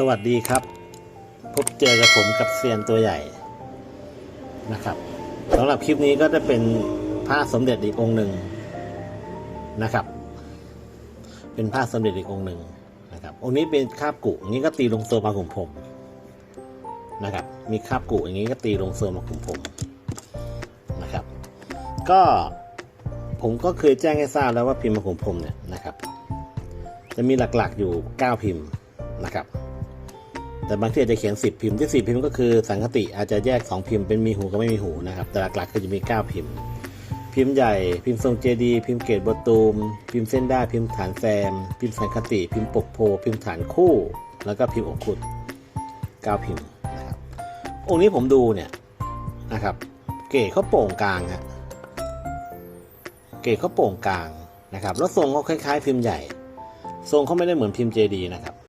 สวัสดีครับ พบเจอกับผมกับเซียนตัวใหญ่นะครับสำหรับคลิปนี้ก็จะเป็นพระสมเด็จอีกองค์หนึ่งนะครับ เป็นพระสมเด็จอีกองค์หนึ่งนะครับ องค์นี้เป็นคาบกุอย่างนี้ก็ตีลงโซมาขุมผมนะครับ มีคาบกุอย่างนี้ก็ตีลงโซมาขุมผมนะครับ ก็ผมก็เคยแจ้งให้ทราบแล้วว่าพิมพ์มาขุมผมเนี่ยนะครับ จะมีหลักๆอยู่ 9 พิมพ์นะครับ แต่บางที่อาจจะเขียน 10 พิมพ์ที่10พิมพ์ก็คือสังคติอาจจะแยก 2 พิมพ์เป็นมีหูกับไม่มีหูนะครับแต่หลักๆคือจะมี 9 พิมพ์ พิมพ์ใหญ่ พิมพ์ทรงเจดี พิมพ์เกตบตูม พิมพ์เส้นได้พิมพ์ฐานแซม พิมพ์สังคติ พิมพ์ปกโพ พิมพ์ฐานคู่ แล้วก็พิมพ์อกขุด9พิมพ์นะครับองค์นี้ผมดูเนี่ยนะครับ เกตเขาโป่งกลางฮะเกตเขาโป่งกลางนะครับแล้วทรงเขาคล้าย ๆ พิมพ์ใหญ่ ทรงเขาไม่ได้เหมือนพิมพ์เจดีนะครับ